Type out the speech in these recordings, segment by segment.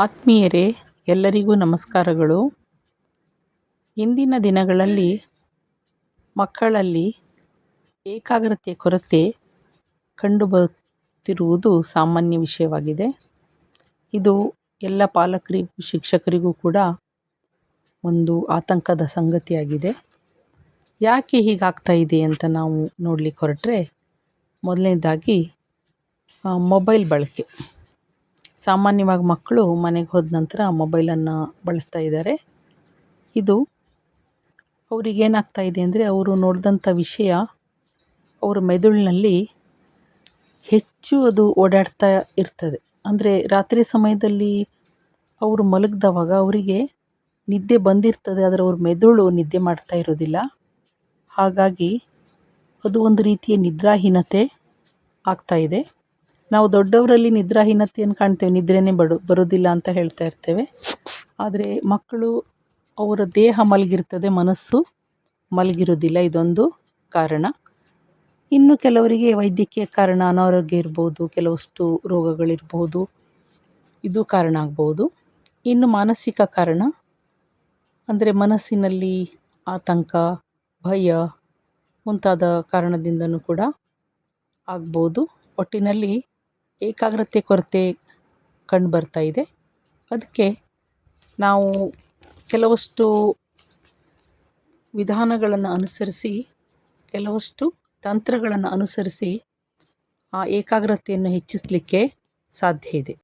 ಆತ್ಮೀಯರೇ, ಎಲ್ಲರಿಗೂ ನಮಸ್ಕಾರಗಳು. ಇಂದಿನ ದಿನಗಳಲ್ಲಿ ಮಕ್ಕಳಲ್ಲಿ ಏಕಾಗ್ರತೆ ಕೊರತೆ ಕಂಡುಬರುತ್ತಿರುವುದು ಸಾಮಾನ್ಯ ವಿಷಯವಾಗಿದೆ. ಇದು ಎಲ್ಲ ಪಾಲಕರಿಗೂ, ಶಿಕ್ಷಕರಿಗೂ ಕೂಡ ಒಂದು ಆತಂಕದ ಸಂಗತಿಯಾಗಿದೆ. ಯಾಕೆ ಹೀಗಾಗ್ತಾ ಇದೆ ಅಂತ ನಾವು ನೋಡಲಿಕ್ಕೆ ಹೊರಟ್ರೆ, ಮೊದಲನೇದಾಗಿ ಮೊಬೈಲ್ ಬಳಕೆ. ಸಾಮಾನ್ಯವಾಗಿ ಮಕ್ಕಳು ಮನೆಗೆ ಹೋದ ನಂತರ ಮೊಬೈಲನ್ನು ಬಳಸ್ತಾ ಇದ್ದಾರೆ. ಇದು ಅವರಿಗೇನಾಗ್ತಾ ಇದೆ ಅಂದರೆ ಅವರು ನೋಡಿದಂಥ ವಿಷಯ ಅವರ ಮೆದುಳಿನಲ್ಲಿ ಹೆಚ್ಚು ಅದು ಓಡಾಡ್ತಾ ಇರ್ತದೆ. ಅಂದರೆ ರಾತ್ರಿ ಸಮಯದಲ್ಲಿ ಅವರು ಮಲಗಿದವಾಗ ಅವರಿಗೆ ನಿದ್ದೆ ಬಂದಿರ್ತದೆ, ಆದರೆ ಅವ್ರ ಮೆದುಳು ನಿದ್ದೆ ಮಾಡ್ತಾ ಇರೋದಿಲ್ಲ. ಹಾಗಾಗಿ ಅದು ಒಂದು ರೀತಿಯ ನಿದ್ರಾಹೀನತೆ ಆಗ್ತಾ ಇದೆ. ನಾವು ದೊಡ್ಡವರಲ್ಲಿ ನಿದ್ರಾಹೀನತೆಯನ್ನು ಕಾಣ್ತೇವೆ, ನಿದ್ರೆನೇ ಬಡು, ಬರೋದಿಲ್ಲ ಅಂತ ಹೇಳ್ತಾ ಇರ್ತೇವೆ. ಆದರೆ ಮಕ್ಕಳು ಅವರ ದೇಹ ಮಲಗಿರ್ತದೆ, ಮನಸ್ಸು ಮಲಗಿರೋದಿಲ್ಲ ಇದೊಂದು ಕಾರಣ. ಇನ್ನು ಕೆಲವರಿಗೆ ವೈದ್ಯಕೀಯ ಕಾರಣ ಅನಾರೋಗ್ಯ ಇರ್ಬೋದು, ಕೆಲವಷ್ಟು ರೋಗಗಳಿರ್ಬೋದು, ಇದು ಕಾರಣ ಆಗ್ಬೋದು. ಇನ್ನು ಮಾನಸಿಕ ಕಾರಣ, ಅಂದರೆ ಮನಸ್ಸಿನಲ್ಲಿ ಆತಂಕ, ಭಯ ಮುಂತಾದ ಕಾರಣದಿಂದನೂ ಕೂಡ ಆಗ್ಬೋದು. ಒಟ್ಟಿನಲ್ಲಿ ಏಕಾಗ್ರತೆ ಕೊರತೆ ಕಂಡು ಬರ್ತಾ ಇದೆ. ಅದಕ್ಕೆ ನಾವು ಕೆಲವಷ್ಟು ವಿಧಾನಗಳನ್ನು ಅನುಸರಿಸಿ, ಕೆಲವಷ್ಟು ತಂತ್ರಗಳನ್ನು ಅನುಸರಿಸಿ ಆ ಏಕಾಗ್ರತೆಯನ್ನು ಹೆಚ್ಚಿಸಲಿಕ್ಕೆ ಸಾಧ್ಯ ಇದೆ.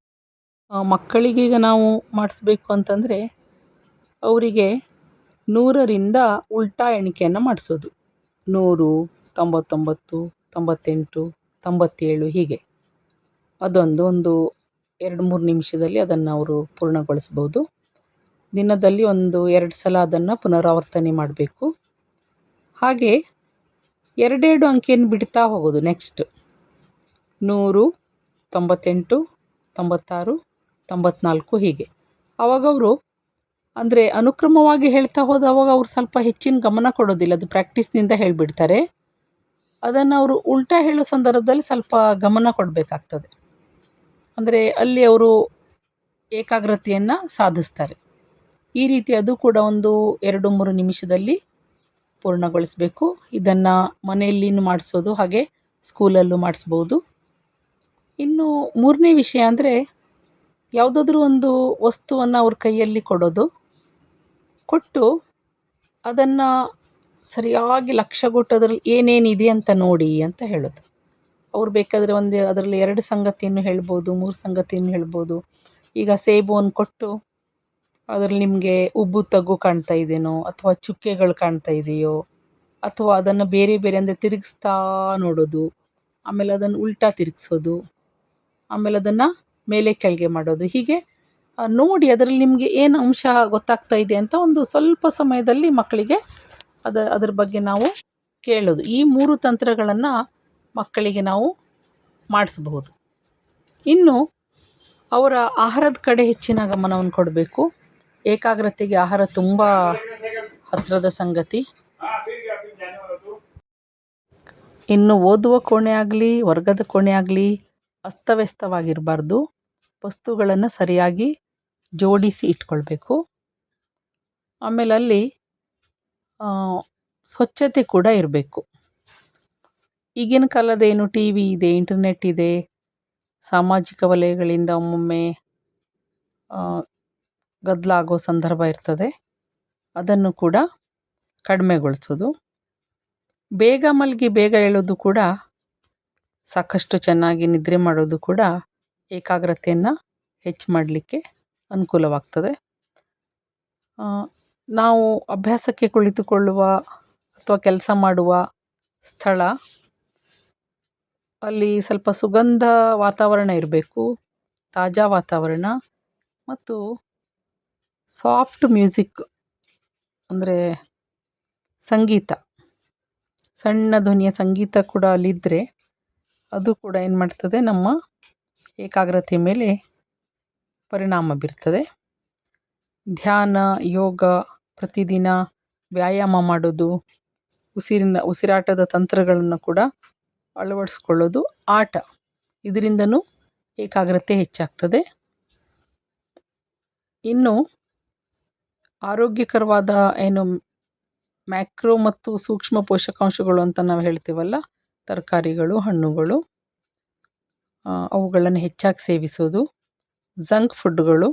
ಮಕ್ಕಳಿಗೀಗ ನಾವು ಮಾಡಿಸ್ಬೇಕು ಅಂತಂದರೆ ಅವರಿಗೆ ನೂರರಿಂದ ಉಲ್ಟಾ ಎಣಿಕೆಯನ್ನು ಮಾಡಿಸೋದು. ನೂರು, ತೊಂಬತ್ತೊಂಬತ್ತು, ತೊಂಬತ್ತೆಂಟು, ತೊಂಬತ್ತೇಳು ಹೀಗೆ. ಅದೊಂದು ಒಂದು ಎರಡು ಮೂರು ನಿಮಿಷದಲ್ಲಿ ಅದನ್ನು ಅವರು ಪೂರ್ಣಗೊಳಿಸ್ಬೋದು. ದಿನದಲ್ಲಿ ಒಂದು ಎರಡು ಸಲ ಅದನ್ನು ಪುನರಾವರ್ತನೆ ಮಾಡಬೇಕು. ಹಾಗೆ ಎರಡೆರಡು ಅಂಕಿಯನ್ನು ಬಿಡ್ತಾ ಹೋಗೋದು ನೆಕ್ಸ್ಟ್. ನೂರು, ತೊಂಬತ್ತೆಂಟು, ತೊಂಬತ್ತಾರು, ತೊಂಬತ್ನಾಲ್ಕು ಹೀಗೆ. ಅವಾಗವರು ಅಂದರೆ ಅನುಕ್ರಮವಾಗಿ ಹೇಳ್ತಾ ಹೋದವಾಗ ಅವರು ಸ್ವಲ್ಪ ಹೆಚ್ಚಿನ ಗಮನ ಕೊಡೋದಿಲ್ಲ, ಅದು ಪ್ರಾಕ್ಟೀಸ್ನಿಂದ ಹೇಳಿಬಿಡ್ತಾರೆ. ಅದನ್ನು ಅವರು ಉಲ್ಟಾ ಹೇಳೋ ಸಂದರ್ಭದಲ್ಲಿ ಸ್ವಲ್ಪ ಗಮನ ಕೊಡಬೇಕಾಗ್ತದೆ. ಅಂದರೆ ಅಲ್ಲಿ ಅವರು ಏಕಾಗ್ರತೆಯನ್ನು ಸಾಧಿಸ್ತಾರೆ. ಈ ರೀತಿ ಅದು ಕೂಡ ಒಂದು ಎರಡು ಮೂರು ನಿಮಿಷದಲ್ಲಿ ಪೂರ್ಣಗೊಳಿಸಬೇಕು. ಇದನ್ನು ಮನೆಯಲ್ಲಿನೂ ಮಾಡಿಸೋದು ಹಾಗೆ ಸ್ಕೂಲಲ್ಲೂ ಮಾಡಿಸ್ಬೋದು. ಇನ್ನು ಮೂರನೇ ವಿಷಯ ಅಂದರೆ ಯಾವುದಾದ್ರೂ ಒಂದು ವಸ್ತುವನ್ನು ಅವ್ರ ಕೈಯಲ್ಲಿ ಕೊಡೋದು. ಕೊಟ್ಟು ಅದನ್ನು ಸರಿಯಾಗಿ ಲಕ್ಷ್ಯಗೊಟ್ಟು ಅದರಲ್ಲಿ ಏನೇನಿದೆ ಅಂತ ನೋಡಿ ಅಂತ ಹೇಳೋದು. ಅವ್ರು ಬೇಕಾದರೆ ಒಂದು ಅದರಲ್ಲಿ ಎರಡು ಸಂಗತಿಯನ್ನು ಹೇಳ್ಬೋದು, ಮೂರು ಸಂಗತಿಯನ್ನು ಹೇಳ್ಬೋದು. ಈಗ ಸೇಬುವನ್ನು ಕೊಟ್ಟು ಅದರಲ್ಲಿ ನಿಮಗೆ ಉಬ್ಬು ತಗ್ಗು ಕಾಣ್ತಾ ಇದೆಯೋ ಅಥವಾ ಚುಕ್ಕೆಗಳು ಕಾಣ್ತಾ ಇದೆಯೋ ಅಥವಾ ಅದನ್ನು ಬೇರೆ ಬೇರೆ ಅಂದರೆ ತಿರುಗಿಸ್ತಾ ನೋಡೋದು, ಆಮೇಲೆ ಅದನ್ನು ಉಲ್ಟಾ ತಿರುಗಿಸೋದು, ಆಮೇಲೆ ಅದನ್ನು ಮೇಲೆ ಕೆಳಗೆ ಮಾಡೋದು. ಹೀಗೆ ನೋಡಿ ಅದರಲ್ಲಿ ನಿಮಗೆ ಏನು ಅಂಶ ಗೊತ್ತಾಗ್ತಾ ಇದೆ ಅಂತ ಒಂದು ಸ್ವಲ್ಪ ಸಮಯದಲ್ಲಿ ಮಕ್ಕಳಿಗೆ ಅದ, ಅದ್ರ ಬಗ್ಗೆ ನಾವು ಕೇಳೋದು. ಈ ಮೂರು ತಂತ್ರಗಳನ್ನು ಮಕ್ಕಳಿಗೆ ನಾವು ಮಾಡಿಸಬಹುದು. ಇನ್ನು ಅವರ ಆಹಾರದ ಕಡೆ ಹೆಚ್ಚಿನ ಗಮನವನ್ನು ಕೊಡಬೇಕು. ಏಕಾಗ್ರತೆಗೆ ಆಹಾರ ತುಂಬ ಹತ್ತಿರದ ಸಂಗತಿ. ಇನ್ನು ಓದುವ ಕೋಣೆ ಆಗಲಿ, ವರ್ಗದ ಕೋಣೆ ಆಗಲಿ ಅಸ್ತವ್ಯಸ್ತವಾಗಿರಬಾರ್ದು. ವಸ್ತುಗಳನ್ನು ಸರಿಯಾಗಿ ಜೋಡಿಸಿ ಇಟ್ಕೊಳ್ಬೇಕು. ಆಮೇಲೆ ಅಲ್ಲಿ ಸ್ವಚ್ಛತೆ ಕೂಡ ಇರಬೇಕು. ಈಗಿನ ಕಾಲದ ಏನು ಟಿ ವಿ ಇದೆ, ಇಂಟರ್ನೆಟ್ ಇದೆ, ಸಾಮಾಜಿಕ ವಲಯಗಳಿಂದ ಒಮ್ಮೊಮ್ಮೆ ಗದ್ದಲ ಆಗೋ ಸಂದರ್ಭ ಇರ್ತದೆ. ಅದನ್ನು ಕೂಡ ಕಡಿಮೆಗೊಳಿಸೋದು. ಬೇಗ ಮಲಗಿ ಬೇಗ ಹೇಳೋದು ಕೂಡ ಸಾಕಷ್ಟು ಚೆನ್ನಾಗಿ ನಿದ್ರೆ ಮಾಡೋದು ಕೂಡ ಏಕಾಗ್ರತೆಯನ್ನು ಹೆಚ್ಚು ಮಾಡಲಿಕ್ಕೆ ಅನುಕೂಲವಾಗ್ತದೆ. ನಾವು ಅಭ್ಯಾಸಕ್ಕೆ ಕುಳಿತುಕೊಳ್ಳುವ ಅಥವಾ ಕೆಲಸ ಮಾಡುವ ಸ್ಥಳ ಅಲ್ಲಿ ಸ್ವಲ್ಪ ಸುಗಂಧ ವಾತಾವರಣ ಇರಬೇಕು, ತಾಜಾ ವಾತಾವರಣ ಮತ್ತು ಸಾಫ್ಟ್ ಮ್ಯೂಸಿಕ್ ಅಂದರೆ ಸಂಗೀತ. ಸಣ್ಣ ಧ್ವನಿಯ ಸಂಗೀತ ಕೂಡ ಅಲ್ಲಿದ್ದರೆ ಅದು ಕೂಡ ಏನು ಮಾಡ್ತದೆ, ನಮ್ಮ ಏಕಾಗ್ರತೆ ಮೇಲೆ ಪರಿಣಾಮ ಬೀರ್ತದೆ. ಧ್ಯಾನ, ಯೋಗ ಪ್ರತಿದಿನ ವ್ಯಾಯಾಮ ಮಾಡೋದು, ಉಸಿರಿನ, ಉಸಿರಾಟದ ತಂತ್ರಗಳನ್ನು ಕೂಡ ಅಳವಡಿಸ್ಕೊಳ್ಳೋದು ಆಟ. ಇದರಿಂದನೂ ಏಕಾಗ್ರತೆ ಹೆಚ್ಚಾಗ್ತದೆ. ಇನ್ನು ಆರೋಗ್ಯಕರವಾದ ಏನು ಮ್ಯಾಕ್ರೋ ಮತ್ತು ಸೂಕ್ಷ್ಮ ಪೋಷಕಾಂಶಗಳು ಅಂತ ನಾವು ಹೇಳ್ತೀವಲ್ಲ, ತರಕಾರಿಗಳು, ಹಣ್ಣುಗಳು ಅವುಗಳನ್ನು ಹೆಚ್ಚಾಗಿ ಸೇವಿಸೋದು. ಜಂಕ್ ಫುಡ್ಗಳು